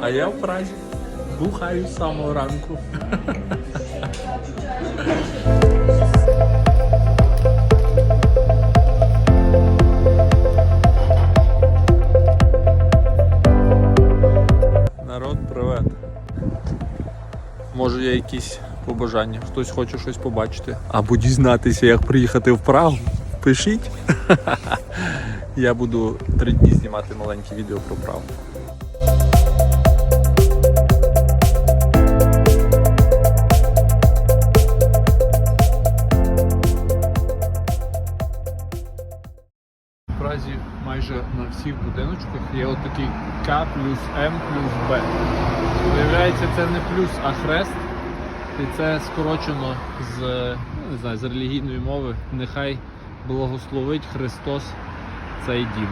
А я в Празі. Бухаю з самого ранку. Народ, привет. Може є якісь побажання, хтось хоче щось побачити. Або дізнатися, як приїхати в Прагу. Пишіть. Я буду три дні знімати маленькі відео про Прагу. Майже на всіх будиночках є отакий К плюс М плюс Б. Виявляється, це не плюс, а хрест. І це скорочено з, ну, не знаю, з релігійної мови. Нехай благословить Христос цей дім.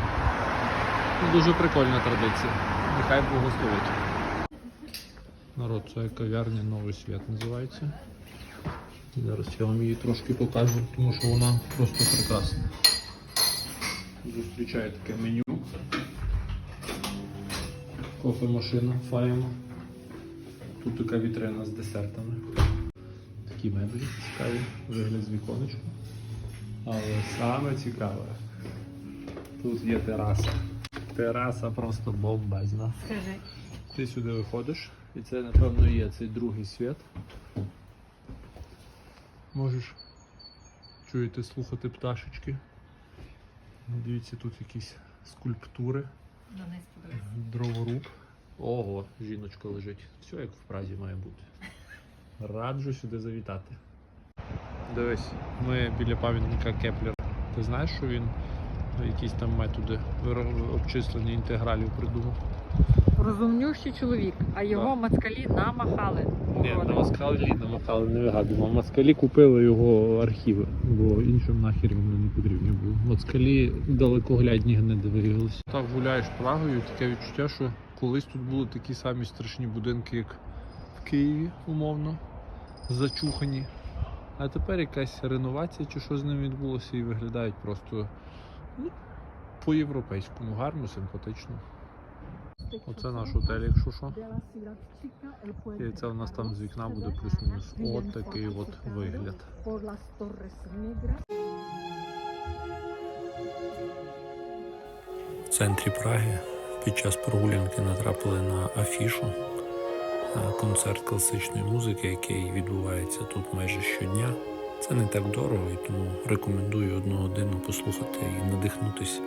Ну, дуже прикольна традиція. Нехай благословить. Народ, це кав'ярня Новий світ називається. Зараз я вам її трошки покажу, тому що вона просто прекрасна. Зустрічає таке меню. Кофемашина фаємо. Тут така вітрина з десертами. Такі меблі цікаві, вигляд з віконечку. Але саме цікаве, тут є тераса. Тераса просто бомбезна. Скажи. Ти сюди виходиш, і це, напевно, є цей другий світ. Можеш чуєте слухати пташечки. Дивіться, тут якісь скульптури, Донець дроворуб. Ого, жіночка лежить. Все як в Празі має бути. Раджу сюди завітати. Дивись, ми біля пам'ятника Кеплера. Ти знаєш, що він якісь там методи обчислення інтегралів придумав? Розумнющий чоловік, а його москалі намахали. Ні, на москалі на москалі не вигадуємо. Москалі купили його архіви, бо іншим нахер були. Москалі далекоглядні гниди виявилися. Так гуляєш Прагою, таке відчуття, що колись тут були такі самі страшні будинки, як в Києві, умовно, зачухані. А тепер якась реновація чи що з ними відбулося і виглядають просто ну, по-європейському, гарно, симпатично. Оце наш готель, якщо що. І це у нас там з вікна буде плюс-мінус. От такий от вигляд. Центрі Праги під час прогулянки натрапили на афішу е, концерт класичної музики, який відбувається тут майже щодня. Це не так дорого, і тому рекомендую одну годину послухати і надихнутися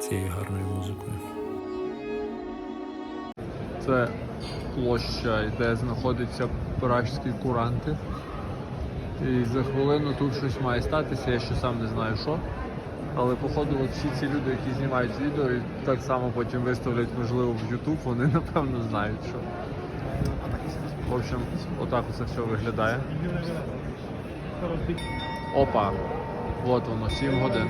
цією гарною музикою. Це площа, де знаходяться пражські куранти. І за хвилину тут щось має статися, я ще сам не знаю що. Але походу всі ці люди, які знімають відео і так само потім виставлять, можливо, в YouTube, вони напевно знають, що. В общем, отак це все виглядає. Опа! От воно, 7 годин.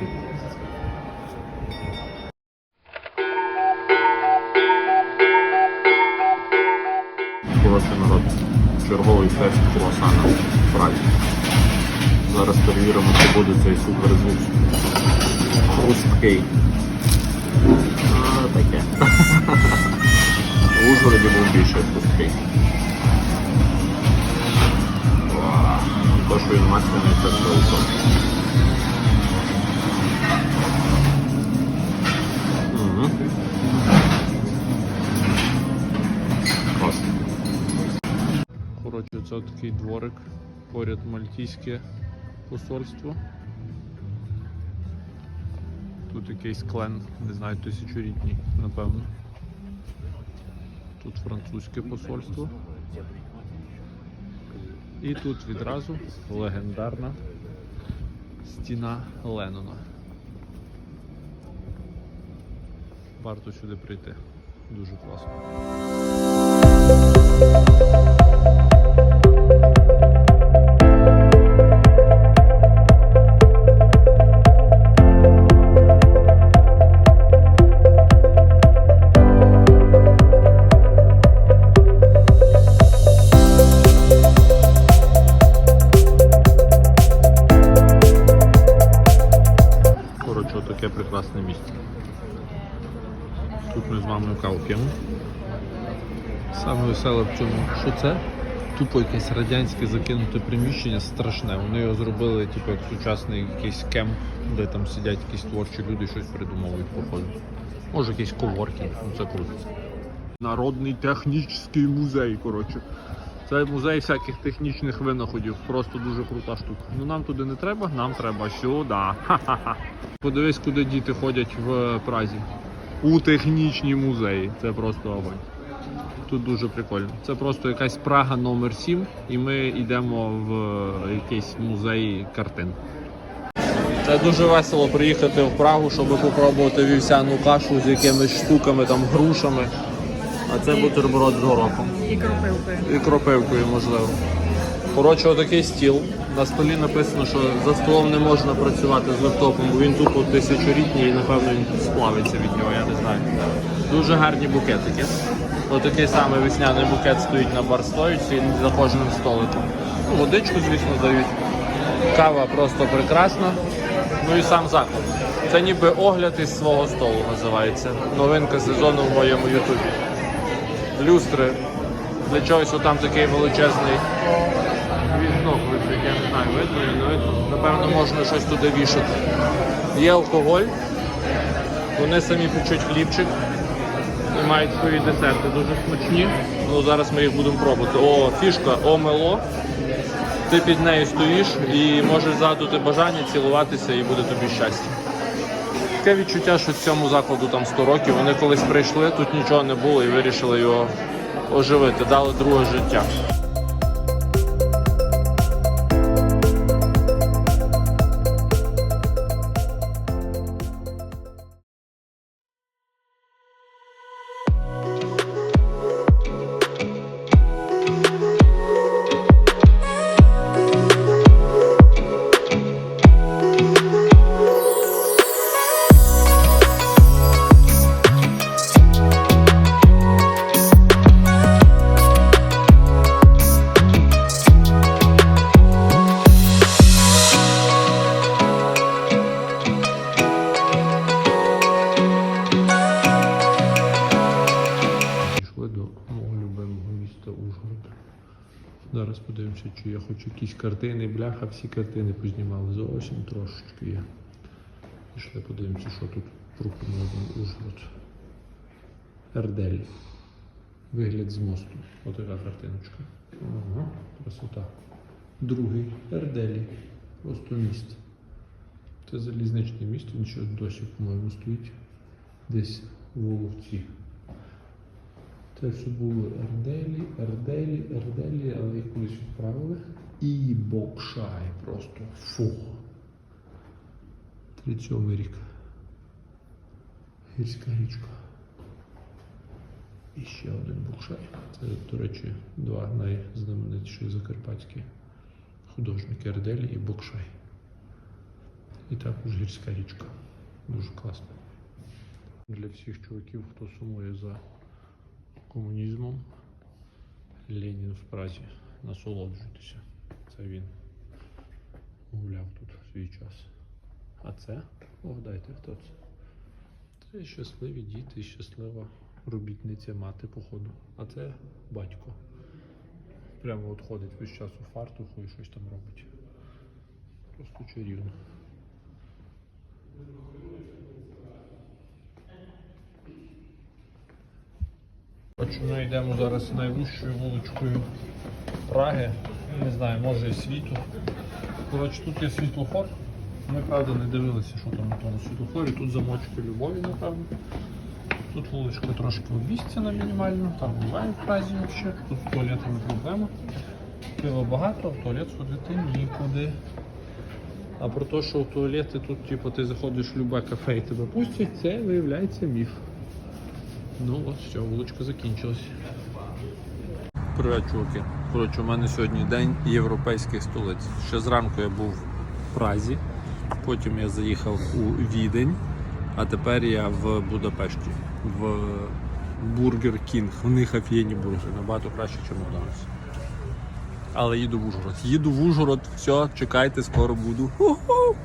Коротше, народ, черговий тест круасана в Празі. Зараз перевіримо, чи буде цей суперзвук. Хрусткий. Таке. В Ужгороді був більше хрусткий. Вау. То, що він масляний, це круто. Клас. Коротше, це такий дворик, поряд мальтійське посольство. Тут якийсь клен, не знаю, тисячолітній, напевно. Тут французьке посольство. І тут відразу легендарна стіна Леннона. Варто сюди прийти. Дуже класно. Тут ми з вами каву п'ємо. Саме веселе в цьому, що це тупо якесь радянське закинуте приміщення страшне. Вони його зробили, типу, як сучасний якийсь кемп, де там сидять якісь творчі люди, щось придумовують, походу. Може якийсь коворкінг, ну це круто. Народний технічний музей, коротше. Це музей всяких технічних винаходів. Просто дуже крута штука. Ну нам туди не треба, нам треба сюди. Ха-ха-ха. Подивись, куди діти ходять в Празі. У технічні музеї. Це просто огонь. Тут дуже прикольно. Це просто якась Прага номер 7 і ми йдемо в якийсь музей картин. Це дуже весело приїхати в Прагу, щоб попробувати вівсяну кашу з якимись штуками, там грушами. А це бутерброд з горохом. І кропилкою. І кропивкою, можливо. Коротше, отакий стіл. На столі написано, що за столом не можна працювати з лептопом, бо він тупо тисячолітній і напевно він сплавиться від нього, я не знаю. Дуже гарні букетики. Отакий самий весняний букет стоїть на барстойці за кожним столиком. Ну, водичку, звісно, дають. Кава просто прекрасна. Ну і сам заклад. Це ніби огляд із свого столу називається. Новинка сезону в моєму ютубі люстри. Для чогось там такий величезний вікно висить, я не знаю, видно не видно. Напевно, можна щось туди вішати. Є алкоголь, вони самі печуть хлібчик і мають свої десерти, дуже смачні. Ну, зараз ми їх будемо пробувати. О, фішка омело. Ти під нею стоїш і можеш задати бажання цілуватися і буде тобі щастя. Таке відчуття, що цьому закладу там 100 років. Вони колись прийшли, тут нічого не було і вирішили його оживити, дали друге життя. Подивимося, чи я хочу якісь картини. Бляха, всі картини познімали. Зовсім трошечки є. Пішли подивимося, що тут пропонує Ужгород. Ердель. Вигляд з мосту. Отака картиночка. Ага, красота. Другий Ерделі. Просто міст. Це залізничне місто, він ще досі, по-моєму, стоїть десь у Воловці. Це все було Ерделі, Ерделі, Ерделі, колись відправили. І Бокшай просто. Фу. 37 рік. Гірська річка. І ще один Бокшай. Це, до речі, два найзнаменитіші закарпатські художники Ерделі і Бокшай. І також гірська річка. Дуже класно. Для всіх чуваків, хто сумує за комунізмом. Ленін в Празі. Насолоджуйтеся. Це він гуляв тут свій час. А це? Вгадайте, хто це? Це щасливі діти, щаслива робітниця мати, походу. А це батько. Прямо от ходить весь час у фартуху і щось там робить. Просто чарівно. Отже, ми йдемо зараз найвищою вуличкою Праги. Не знаю, може і світу. Коротше, тут є світлофор. Ми, правда, не дивилися, що там на тому світлофорі. Тут замочки любові, напевно. Тут вуличка трошки обіцяна мінімально, там немає в Празі взагалі. Тут з туалетами проблема. Пива багато, в туалет ходити нікуди. А про те, що в туалети тут, типу, ти заходиш в любе кафе і тебе пустять, це виявляється міф. Ну от все, вуличка закінчилась. Привет, чуваки. Коротше, у мене сьогодні день європейських столиць. Ще зранку я був в Празі, потім я заїхав у Відень, а тепер я в Будапешті, в Бургер Кінг. В них офігенні бургери, набагато краще, ніж Макдональдс. Але їду в Ужгород. Їду в Ужгород, все, чекайте, скоро буду. Ху-ху!